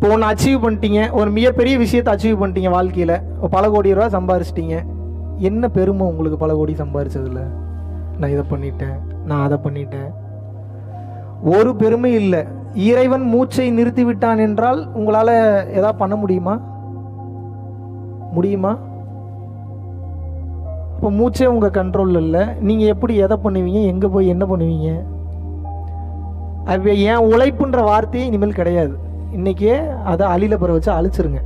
இப்போ ஒன்று அச்சீவ் பண்ணிட்டீங்க ஒரு மிகப்பெரிய விஷயத்தை அச்சீவ் பண்ணிட்டீங்க வாழ்க்கையில். பல கோடி ரூபா சம்பாரிச்சிட்டீங்க. என்ன பெருமை உங்களுக்கு பல கோடி சம்பாரிச்சதில்? நான் இதை பண்ணிட்டேன் நான் அதை பண்ணிட்டேன். ஒரு பெருமை இல்லை. இறைவன் மூச்சை நிறுத்தி விட்டான் என்றால் உங்களால் எதாவது பண்ண முடியுமா? முடியுமா? இப்போ மூச்சே உங்கள் கண்ட்ரோலில் இல்லை. நீங்கள் எப்படி எதை பண்ணுவீங்க? எங்கே போய் என்ன பண்ணுவீங்க? அது ஏன் உழைப்புன்ற வார்த்தையே இனிமேல் கிடையாது. இன்றைக்கே அதை அழியில் பெற வச்சு அழிச்சிருங்க.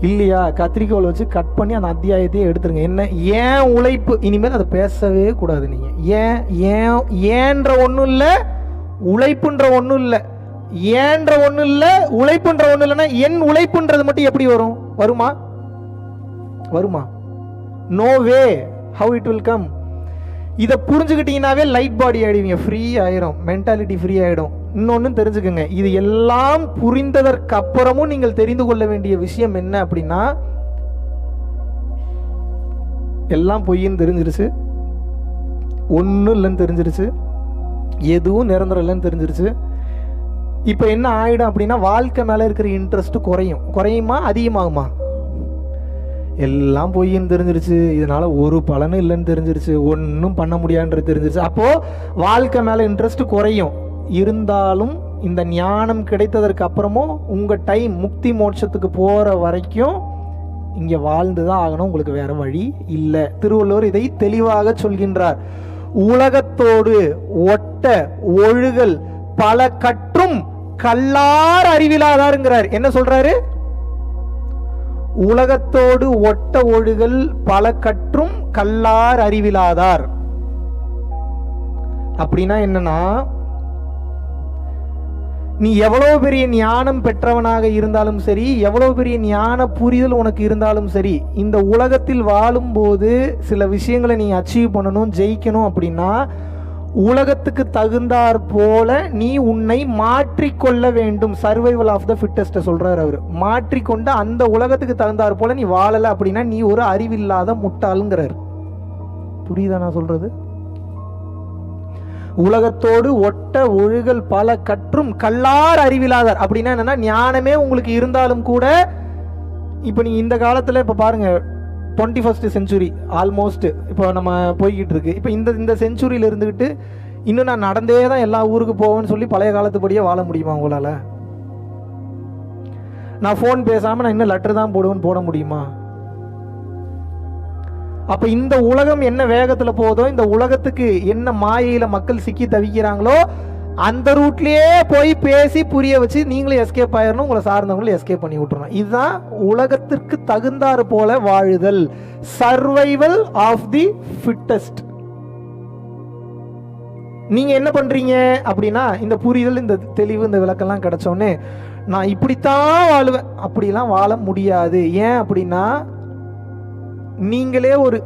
இல்லையா? கத்திரிக்கோல் வச்சு கட் பண்ணி அந்த அத்தியாயத்தையே எடுத்துருங்க. என்ன? ஏன் உழைப்பு? இனிமேல் அதை பேசவே கூடாது நீங்கள் ஏன்? ஏன்? ஏன்ற ஒன்றும் இல்லை. உழைப்புன்ற ஒன்றும் இல்லை. ஏன்ற ஒன்றும் இல்லை. உழைப்புன்ற ஒன்றும் இல்லைன்னா என் உழைப்புன்றது மட்டும் எப்படி வரும்? வருமா? வருமா? No way how it will come இதை புரிஞ்சுக்கிட்டீங்கன்னாவே லைட் பாடி ஆகிடுவீங்க ஃப்ரீ ஆயிரும். மென்டாலிட்டி ஃப்ரீ ஆகிடும் இன்னொன்று தெரிஞ்சுக்கோங்க. இது எல்லாம் புரிந்ததற்கு அப்புறமும் நீங்கள் தெரிந்து கொள்ள வேண்டிய விஷயம் என்ன அப்படின்னா எல்லாம் பொய்ன்னு தெரிஞ்சிருச்சு. ஒன்றும் இல்லைன்னு தெரிஞ்சிருச்சு. எதுவும் நிரந்தரம் இல்லைன்னு தெரிஞ்சிருச்சு. இப்போ என்ன ஆகிடும் அப்படின்னா வாழ்க்கை மேலே இருக்கிற இன்ட்ரெஸ்ட் குறையும். குறையுமா? அதிகமாகுமா? எல்லாம் பொய்ன்னு தெரிஞ்சிருச்சு. இதனால் ஒரு பலனும் இல்லைன்னு தெரிஞ்சிருச்சு. ஒன்றும் பண்ண முடியாதுன்றது தெரிஞ்சிருச்சு. அப்போது வாழ்க்கை மேலே இன்ட்ரெஸ்ட் குறையும். இருந்தாலும் இந்த ஞானம் கிடைத்ததற்கு அப்புறமும் உங்கள் டைம் முக்தி மோட்சத்துக்கு போகிற வரைக்கும் இங்கே வாழ்ந்து தான் ஆகணும். உங்களுக்கு வேற வழி இல்லை. திருவள்ளுவர் இதை தெளிவாக சொல்கின்றார். உலகத்தோடு ஒட்ட ஒழுகல் பல கற்றும் கல்லார் அறிவிலாதாருங்கிறார். என்ன சொல்றாரு? உலகத்தோடு ஒட்ட ஒழுகல் பல கற்றும் கல்லார் அறிவிலாதார். அப்படின்னா என்னன்னா நீ எவ்வளோ பெரிய ஞானம் பெற்றவனாக இருந்தாலும் சரி எவ்வளோ பெரிய ஞான புரிதல் உனக்கு இருந்தாலும் சரி இந்த உலகத்தில் வாழும்போது சில விஷயங்களை நீ அச்சீவ் பண்ணணும் ஜெயிக்கணும் அப்படின்னா உலகத்துக்கு தகுந்தாற் போல நீ உன்னை மாற்றிக்கொள்ள வேண்டும். சர்வைவல் ஆஃப் த ஃபிட்டஸ்ட்டை சொல்கிறார் அவர். மாற்றிக்கொண்டு அந்த உலகத்துக்கு தகுந்தாற் போல நீ வாழலை அப்படின்னா நீ ஒரு அறிவில்லாத முட்டாளுங்கிறார். புரியுதா நான் சொல்கிறது உலகத்தோடு ஒட்ட ஒழுகல் பல கற்றும் கல்லார் அறிவிலாதார். அப்படின்னா என்னன்னா ஞானமே உங்களுக்கு இருந்தாலும் கூட இப்போ நீ இந்த காலத்தில் இப்போ பாருங்க டுவெண்ட்டி ஃபஸ்ட் செஞ்சுரி ஆல்மோஸ்ட் இப்போ நம்ம போய்கிட்டு இருக்கு. இப்போ இந்த இந்த செஞ்சுரியில் இருந்துக்கிட்டு இன்னும் நான் நடந்தே தான் எல்லா ஊருக்கு போவேன்னு சொல்லி பழைய காலத்துப்படியே வாழ முடியுமா உங்களால்? நான் ஃபோன் பேசாமல் நான் இன்னும் லெட்டர் தான் போடுவேன்னு போட முடியுமா? அப்போ இந்த உலகம் என்ன வேகத்தில் போதோ இந்த உலகத்துக்கு என்ன மாயையில் மக்கள் சிக்கி தவிக்கிறாங்களோ அந்த ரூட்லேயே போய் பேசி புரிய வச்சு நீங்களும் எஸ்கேப் ஆயிடணும் உங்களை சார்ந்தவங்களும் எஸ்கேப் பண்ணி விட்டுறணும். இதுதான் உலகத்திற்கு தகுந்தாறு போல வாழுதல். சர்வைவல் ஆஃப் தி ஃபிட்டஸ்ட் நீங்க என்ன பண்றீங்க அப்படின்னா இந்த புரிதல் இந்த தெளிவு இந்த விளக்கெல்லாம் கிடச்சோன்னே நான் இப்படித்தான் வாழுவேன். அப்படிலாம் வாழ முடியாது. ஏன் அப்படின்னா நீங்களே ஒரு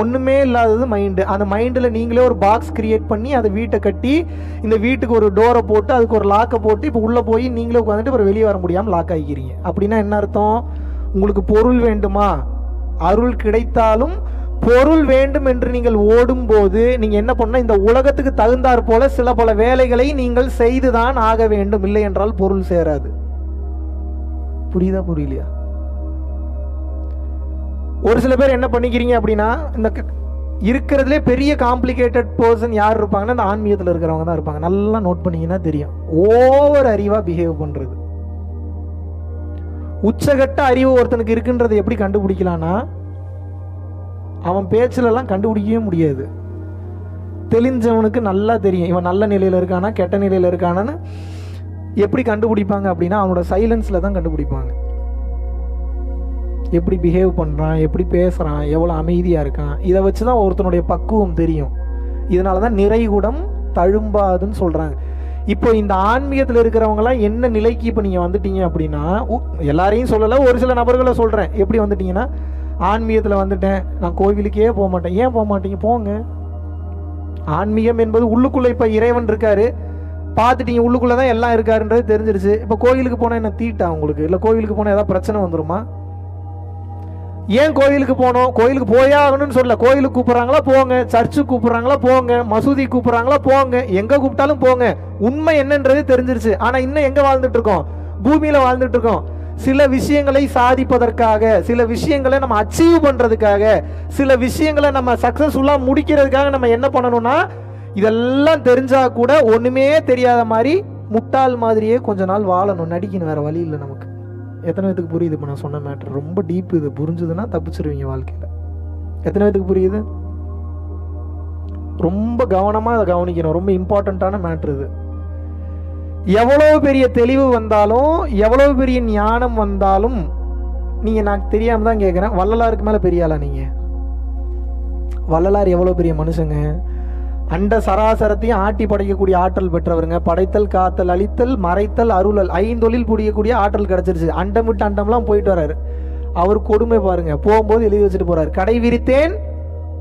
ஒன்றுமே இல்லாதது மைண்டு அந்த மைண்டில் நீங்களே ஒரு பாக்ஸ் கிரியேட் பண்ணி அதை வீட்டை கட்டி இந்த வீட்டுக்கு ஒரு டோரை போட்டு அதுக்கு ஒரு லாக்கை போட்டு இப்போ உள்ளே போய் நீங்களே உட்காந்துட்டு அப்புறம் வெளியே வர முடியாமல் லாக் ஆகிக்கிறீங்க. அப்படின்னா என்ன அர்த்தம்? உங்களுக்கு பொருள் வேண்டுமா? அருள் கிடைத்தாலும் பொருள் வேண்டும் என்று நீங்கள் ஓடும்போது நீங்கள் என்ன பண்ணால் இந்த உலகத்துக்கு தகுந்தாற் போல சில பல வேலைகளை நீங்கள் செய்துதான் ஆக வேண்டும். இல்லை என்றால் பொருள் சேராது. புரியுதா புரியலையா? ஒரு சில பேர் என்ன பண்ணிக்கிறீங்க அப்படின்னா இந்த க- இருக்கிறதுலே பெரிய காம்ப்ளிகேட்டட் பர்சன் யார் இருப்பாங்கன்னா இந்த ஆன்மீகத்தில் இருக்கிறவங்க தான் இருப்பாங்க. நல்லா நோட் பண்ணீங்கன்னா தெரியும். ஓவர் அறிவாக பிஹேவ் பண்ணுறது உச்சகட்ட அறிவு ஒருத்தனுக்கு இருக்குன்றதை எப்படி கண்டுபிடிக்கலான்னா அவன் பேச்சுலலாம் கண்டுபிடிக்கவே முடியாது. தெளிஞ்சவனுக்கு நல்லா தெரியும். இவன் நல்ல நிலையில் இருக்கானா கெட்ட நிலையில் இருக்கானான்னு எப்படி கண்டுபிடிப்பாங்க அப்படின்னா அவனோட சைலன்ஸில் தான் கண்டுபிடிப்பாங்க. எப்படி பிஹேவ் பண்ணுறான் எப்படி பேசுகிறான் எவ்வளோ அமைதியாக இருக்கான் இதை வச்சு தான் ஒருத்தனுடைய பக்குவம் தெரியும். இதனால தான் நிறைகுடம் தழும்பாதுன்னு சொல்கிறாங்க இப்போ இந்த ஆன்மீகத்தில் இருக்கிறவங்களாம் என்ன நிலைக்கு இப்போ நீங்கள் வந்துட்டீங்க அப்படின்னா உ- எல்லாரையும் சொல்லலை ஒரு சில நபர்களை சொல்கிறேன் எப்படி வந்துட்டீங்கன்னா ஆன்மீகத்தில் வந்துட்டேன் நான் கோவிலுக்கே போக மாட்டேன். ஏன் போக மாட்டீங்க? போங்க. ஆன்மீகம் என்பது உள்ளுக்குள்ளே இப்போ இறைவன் இருக்காரு. பார்த்துட்டீங்க உள்ளுக்குள்ளே தான் எல்லாம் இருக்காருன்றது தெரிஞ்சிருச்சு. இப்போ கோயிலுக்கு போனால் என்ன தீட்டா உங்களுக்கு? இல்லை கோயிலுக்கு போனால் ஏதாவது பிரச்சனை வந்துருமா? ஏன் கோயிலுக்கு போகணும் கோயிலுக்கு போயே ஆகணும்னு சொல்ல கோயிலுக்கு கூப்பிட்றாங்களா? போங்க. சர்ச்சுக்கு கூப்பிட்றாங்களா? போங்க. மசூதி கூப்பிட்றாங்களா? போங்க. எங்கே கூப்பிட்டாலும் போங்க. உண்மை என்னன்றது தெரிஞ்சிருச்சு. ஆனால் இன்னும் எங்கே வாழ்ந்துட்டு இருக்கோம் பூமியில் வாழ்ந்துட்டு இருக்கோம் சில விஷயங்களை சாதிப்பதற்காக சில விஷயங்களை நம்ம அச்சீவ் பண்ணுறதுக்காக சில விஷயங்களை நம்ம சக்ஸஸ்ஃபுல்லாக முடிக்கிறதுக்காக நம்ம என்ன பண்ணணும்னா இதெல்லாம் தெரிஞ்சால் கூட ஒன்றுமே தெரியாத மாதிரி முட்டாள் மாதிரியே கொஞ்ச நாள் வாழணும். நடிக்கணும் வேறு வழி இல்லை நமக்கு. எத்தனை பேத்துக்கு புரியுது? இப்போ நான் சொன்ன மேட்ரு ரொம்ப டீப் இது. புரிஞ்சுதுன்னா தப்பிச்சிருவீங்க வாழ்க்கையில். எத்தனை பேத்துக்கு புரியுது? ரொம்ப கவனமாக அதை கவனிக்கணும். ரொம்ப இம்பார்ட்டண்ட்டான மேட்ரு இது. எவ்வளோ பெரிய தெளிவு வந்தாலும் எவ்வளோ பெரிய ஞானம் வந்தாலும் நீங்கள் நான் தெரியாமல் தான் கேட்குறேன் வள்ளலாருக்கு மேலே பெரிய ஆளா நீங்கள் வள்ளலார் எவ்வளோ பெரிய மனுஷங்க? அண்ட சராசரத்தையும் ஆட்டி படைக்கக்கூடிய ஆற்றல் பெற்றவருங்க. படைத்தல் காத்தல் அழித்தல் மறைத்தல் அருளல் ஐந்தொழில் புடியக்கூடிய ஆற்றல் கிடைச்சிருச்சு. அண்டம் விட்டு அண்டம்லாம் போயிட்டு வராரு. அவர் கொடுமை பாருங்க. போகும்போது எழுதி வச்சுட்டு போறாரு. கடை விரித்தேன்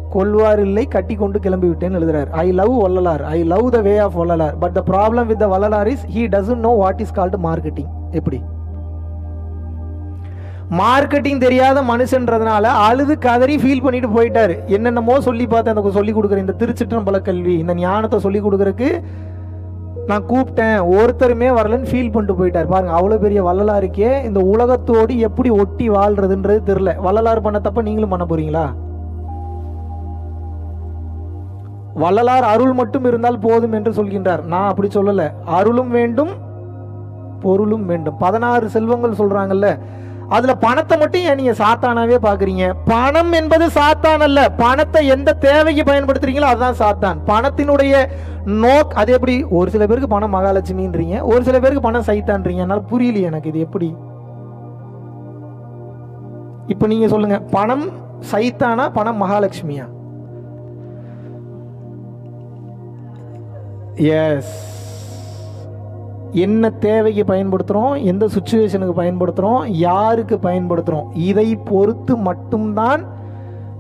கொள்வார் இல்லை கட்டி கொண்டு கிளம்பி விட்டேன்னு எழுதுறாரு. I love Vallalar. I love the way of Vallalar. But the problem with the Vallalar is he doesn't know what is called marketing எப்படி? மார்க்கெட்டிங் தெரியாத மனுஷன்றதுனால அழுது கதறி ஃபீல் பண்ணிட்டு போயிட்டாரு. என்னென்னமோ சொல்லி பார்த்தேன் அந்த சொல்லி கொடுக்குற இந்த திருச்சிற்றம்பல கல்வி இந்த ஞானத்தை சொல்லி கொடுக்குறக்கு நான் கூப்பிட்டேன். ஒருத்தருமே வரலன்னு ஃபீல் பண்ணிட்டு போயிட்டார். பாருங்க அவ்வளோ பெரிய வள்ளலாருக்கே இந்த உலகத்தோடு எப்படி ஒட்டி வாழ்றதுன்றது தெரில வள்ளலார் பண்ண தப்ப நீங்களும் பண்ண போறீங்களா? வள்ளலார் அருள் மட்டும் இருந்தால் போதும் என்று சொல்கின்றார். நான் அப்படி சொல்லலை. அருளும் வேண்டும் பொருளும் வேண்டும். பதினாறு செல்வங்கள் சொல்றாங்கல்ல. அதுல பணத்தை மட்டும் ஏன் நீங்க சாத்தானாவே பாக்குறீங்க? பணம் என்பது சாத்தான் அல்ல. பணத்தை எந்த தேவைக்கு பயன்படுத்துறீங்களோ அதுதான் சாத்தான். பணத்தினுடைய நோக் அது எப்படி? ஒரு சில பேருக்கு பணம் மகாலட்சுமின்றீங்க ஒரு சில பேருக்கு பணம் சைத்தான்றீங்க. என்னால புரியலையே எனக்கு இது எப்படி? இப்போ நீங்க சொல்லுங்க. பணம் சைத்தானா பணம் மகாலட்சுமியா? எஸ் என்ன தேவைக்கு பயன்படுத்துகிறோம் எந்த சுச்சுவேஷனுக்கு பயன்படுத்துகிறோம் யாருக்கு பயன்படுத்துகிறோம் இதை பொறுத்து மட்டும்தான்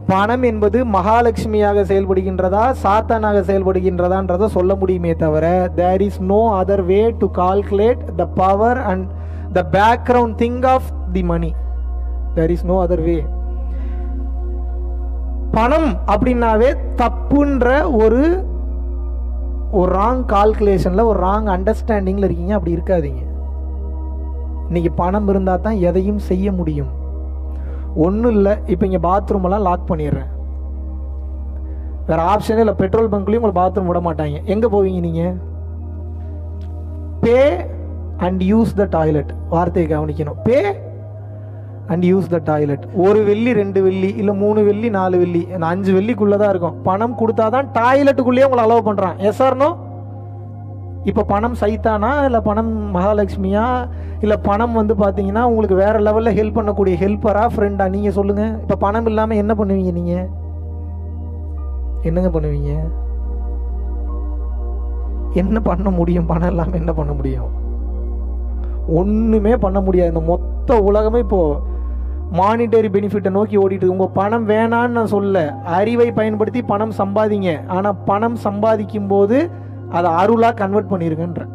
பணம் என்பது மகாலட்சுமியாக செயல்படுகின்றதா சாத்தானாக செயல்படுகின்றதான்றதை சொல்ல முடியுமே தவிர there is no other way to calculate the power and the background thing of the money there is no other way பணம் அப்படின்னாவே தப்புன்ற ஒரு ஒரு ராங் கால்குலேஷனில் ஒரு ராங் அண்டர்ஸ்டாண்டிங்கில் இருக்கீங்க அப்படி இருக்காதீங்க. இன்றைக்கி பணம் இருந்தால் தான் எதையும் செய்ய முடியும். ஒன்றும் இல்லை இப்போ இங்கே பாத்ரூமெல்லாம் லாக் பண்ணிடுறேன். வேறு ஆப்ஷனே இல்லை பெட்ரோல் பங்க்லேயும் உங்களை பாத்ரூம் விட மாட்டாங்க. எங்கே போவீங்க நீங்கள் pay and use the toilet வார்த்தையை கவனிக்கணும். Pay and use the toilet ஒரு வெள்ளி ரெண்டு வெள்ளி இல்லை மூணு வெள்ளி நாலு வெள்ளி அஞ்சு வெள்ளிக்குள்ளே தான் இருக்கும். பணம் கொடுத்தா தான் டாய்லெட்டுக்குள்ளேயே உங்களை அலோவ் பண்ணுறான் எஸ் ஆர்னோ இப்போ பணம் சைத்தானா இல்லை பணம் மகாலட்சுமியா இல்லை பணம் வந்து பார்த்தீங்கன்னா உங்களுக்கு வேறு லெவலில் ஹெல்ப் பண்ணக்கூடிய ஹெல்ப்பரா ஃப்ரெண்டா நீங்கள் சொல்லுங்கள் இப்போ பணம் இல்லாமல் என்ன பண்ணுவீங்க நீங்கள் என்னங்க பண்ணுவீங்க? என்ன பண்ண முடியும்? பணம் இல்லாமல் என்ன பண்ண முடியும்? ஒன்றுமே பண்ண முடியாது. இந்த மொத்த உலகமே இப்போது மானிட்டரி பெனிஃபிட்டை நோக்கி ஓடிட்டு உங்கள் பணம் வேணான்னு நான் சொல்ல. அறிவை பயன்படுத்தி பணம் சம்பாதிங்க. ஆனால் பணம் சம்பாதிக்கும் போது அதை அருளாக கன்வெர்ட் பண்ணிருங்கன்ற.